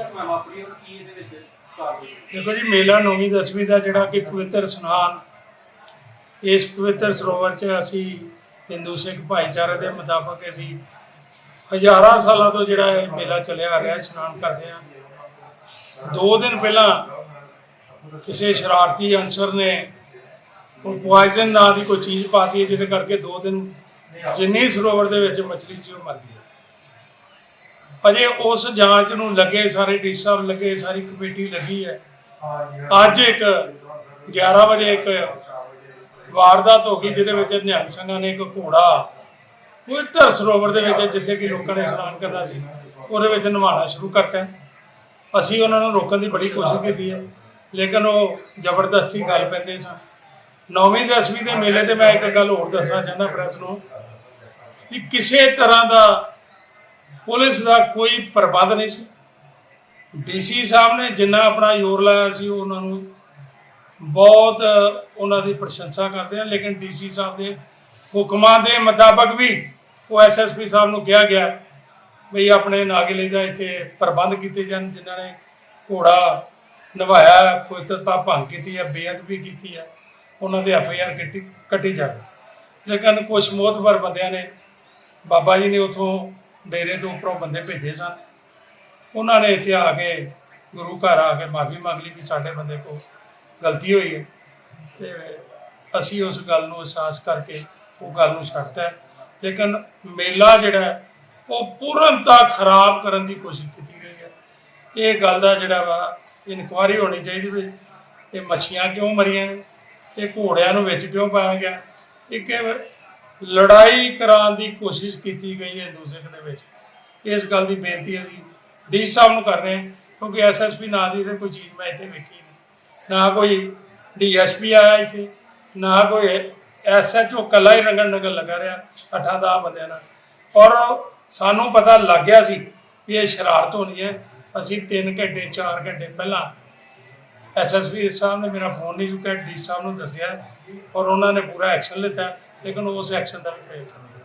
ਘਟਨਾ ਵਾਪਰੀ ਔਰ ਕੀ ਇਹਦੇ ਵਿੱਚ ਕਾਰਵਾਈ ਦੇਖੋ ਜੀ, ਮੇਲਾ ਨੌਵੀਂ, ਦਸਵੀਂ ਦਾ ਜਿਹੜਾ ਕਿ ਪਵਿੱਤਰ ਸਨਾਨ, ਇਸ ਪਵਿੱਤਰ ਸਰੋਵਰ 'ਚ ਅਸੀਂ ਹਿੰਦੂ ਸਿੱਖ ਭਾਈਚਾਰੇ ਦੇ ਮੁਤਾਬਕ ਅਸੀਂ ਹਜ਼ਾਰਾਂ ਸਾਲਾਂ ਤੋਂ ਜਿਹੜਾ ਇਹ ਮੇਲਾ ਚੱਲਿਆ ਆ ਰਿਹਾ, ਇਸ਼ਨਾਨ ਕਰਦੇ ਆ ਦੋ ਦਿਨ ਪਹਿਲਾਂ ਕਿਸੇ ਸ਼ਰਾਰਤੀ ਅਨਸਰ ਨੇ ਕੋਈ ਪੋਇਜ਼ਨ ਨਾਂ ਦੀ ਕੋਈ ਚੀਜ਼ ਪਾਤੀ ਜਿਹਦੇ ਕਰਕੇ ਦੋ ਦਿਨ ਜਿੰਨੀ ਸਰੋਵਰ ਦੇ ਵਿੱਚ ਮੱਛਲੀ ਸੀ, ਉਹ ਮਰ ਗਈ। ਅਜੇ ਉਸ ਜਾਂਚ ਨੂੰ ਲੱਗੇ, ਸਾਰੇ ਡੀ ਸਾਹਿਬ ਲੱਗੇ, ਸਾਰੀ ਕਮੇਟੀ ਲੱਗੀ ਹੈ। ਅੱਜ ਇੱਕ 11 ਵਜੇ ਇੱਕ ਵਾਰਦਾਤ ਹੋ ਗਈ, ਜਿਹਦੇ ਵਿੱਚ ਨਿਹੰਗ ਸਿੰਘਾਂ ਨੇ ਇੱਕ ਘੋੜਾ ਪਵਿੱਤਰ ਸਰੋਵਰ ਦੇ ਵਿੱਚ, ਜਿੱਥੇ ਕਿ ਲੋਕਾਂ ਨੇ ਇਸ਼ਨਾਨ ਕਰਨਾ ਸੀ, ਉਹਦੇ ਵਿੱਚ ਨਹਾਉਣਾ ਸ਼ੁਰੂ ਕਰਤਾ ਅਸੀਂ ਉਹਨਾਂ ਨੂੰ ਰੋਕਣ ਦੀ ਬੜੀ ਕੋਸ਼ਿਸ਼ ਕੀਤੀ ਹੈ, ਲੇਕਿਨ ਉਹ ਜ਼ਬਰਦਸਤੀ ਗੱਲ ਪੈਂਦੇ ਸਨ। ਨੌਵੀਂ ਦਸਵੀਂ ਦੇ ਮੇਲੇ ਤੇ ਮੈਂ ਇੱਕ ਗੱਲ ਹੋਰ ਦੱਸਣਾ ਚਾਹੁੰਦਾ ਪ੍ਰੈਸ ਨੂੰ, ਕਿ ਕਿਸੇ ਤਰ੍ਹਾਂ ਦਾ ਪੁਲਿਸ ਦਾ ਕੋਈ ਪ੍ਰਬੰਧ ਨਹੀਂ ਸੀ। ਡੀਸੀ ਸਾਹਿਬ ਨੇ ਜਿੰਨਾ ਆਪਣਾ ਜ਼ੋਰ ਲਾਇਆ ਸੀ, ਉਹਨਾਂ ਨੂੰ ਬਹੁਤ ਉਹਨਾਂ ਦੀ ਪ੍ਰਸ਼ੰਸਾ ਕਰਦੇ ਆ, ਲੇਕਿਨ ਡੀਸੀ ਸਾਹਿਬ ਦੇ ਹੁਕਮਾਂ ਦੇ ਮੁਤਾਬਕ ਵੀ ਉਹ ਐਸਐਸਪੀ ਸਾਹਿਬ ਨੂੰ ਕਿਹਾ ਗਿਆ ਵੀ ਆਪਣੇ ਨਾਗਲੇ ਦਾ ਇੱਥੇ ਪ੍ਰਬੰਧ ਕੀਤੇ ਜਾਣ, ਜਿਨ੍ਹਾਂ ਨੇ ਘੋੜਾ ਨਿਭਾਇਆ ਪਵਿੱਤਰਤਾ ਭੰਗ ਕੀਤੀ ਹੈ ਬੇਅਦਬੀ ਕੀਤੀ ਹੈ ਉਹਨਾਂ ਦੇ ਐਫਆਈਆਰ ਕੱਟੀ ਕੱਟੀ ਜਾਵੇ। ਲੇਕਿਨ ਕੁਝ ਮੋਤਬਰ ਬੰਦਿਆਂ ਨੇ, ਬਾਬਾ ਜੀ ਨੇ ਉਥੋਂ ਡੇਰੇ ਤੋਂ ਉੱਪਰੋਂ ਬੰਦੇ ਭੇਜੇ ਸਨ। ਉਹਨਾਂ ਨੇ ਇੱਥੇ ਆ ਕੇ ਗੁਰੂ ਘਰ ਆ ਕੇ ਮਾਫੀ ਮੰਗ ਲਈ ਕਿ ਸਾਡੇ ਬੰਦੇ ਕੋਲ ਗਲਤੀ ਹੋਈ ਹੈ। ਤੇ ਅਸੀਂ ਉਸ ਗੱਲ ਨੂੰ ਅਹਿਸਾਸ ਕਰਕੇ ਉਹ ਗੱਲ ਨੂੰ ਛੱਡਤਾ ਹੈ। ਲੇਕਿਨ ਮੇਲਾ ਜਿਹੜਾ ਉਹ ਪੂਰਨਤਾ ਖਰਾਬ ਕਰਨ ਦੀ ਕੋਸ਼ਿਸ਼ ਕੀਤੀ ਗਈ ਹੈ। ਇਹ ਗੱਲ ਦਾ ਜਿਹੜਾ ਵਾ ਇਨਕੁਆਰੀ ਹੋਣੀ ਚਾਹੀਦੀ ਵੀ ਇਹ ਮੱਛੀਆਂ ਕਿਉਂ ਮਰੀਆਂ ਨੇ? ਇਹ ਘੋੜਿਆਂ ਨੂੰ ਵਿੱਚ ਕਿਉਂ ਪਾਇਆ ਗਿਆ? ਇੱਕ ਲੜਾਈ ਕਰਾਉਣ ਦੀ ਕੋਸ਼ਿਸ਼ ਕੀਤੀ ਗਈ ਹੈ ਦੂਸਰੇ ਦੇ ਵਿੱਚ। ਇਸ ਗੱਲ ਦੀ ਬੇਨਤੀ ਅਸੀਂ ਡੀ ਸਾਹਿਬ ਨੂੰ ਕਰ ਰਹੇ ਹਾਂ ਕਿਉਂਕਿ ਐਸਐਸਪੀ ਨਾ ਦੀ ਤੇ ਕੋਈ ਚੀਜ਼ ਮੈਂ ਇੱਥੇ ਵੇਖੀ ਨਹੀਂ। ਨਾ ਕੋਈ ਡੀਐਸਪੀ ਆਇਆ ਇੱਥੇ, ਨਾ ਕੋਈ ਐਸਐਚਓ ਕੱਲਾ ਹੀ ਰੰਗਣ ਨਗਲ ਲੱਗਾ ਰਿਹਾ, ਅੱਠਾਂ ਦਸ ਬੰਦਿਆਂ ਨਾਲ। ਔਰ ਸਾਨੂੰ ਪਤਾ ਲੱਗ ਗਿਆ ਸੀ ਵੀ ਇਹ ਸ਼ਰਾਰਤ ਹੋਣੀ ਹੈ। ਅਸੀਂ 3 ਘੰਟੇ 4 ਘੰਟੇ ਪਹਿਲਾਂ ਐਸਐਸਪੀ ਸਾਹਿਬ ਨੇ ਮੇਰਾ ਫੋਨ ਨਹੀਂ ਚੁੱਕਿਆ, ਡੀ ਸਾਹਿਬ ਨੂੰ ਦੱਸਿਆ ਔਰ ਉਹਨਾਂ ਨੇ ਪੂਰਾ ਐਕਸ਼ਨ ਲਿੱਤਾ ਲੇਕਿਨ ਉਸ ਐਕਸ਼ਨ ਦਾ ਵੀ ਕੋਈ ਅਸਰ ਨਹੀਂ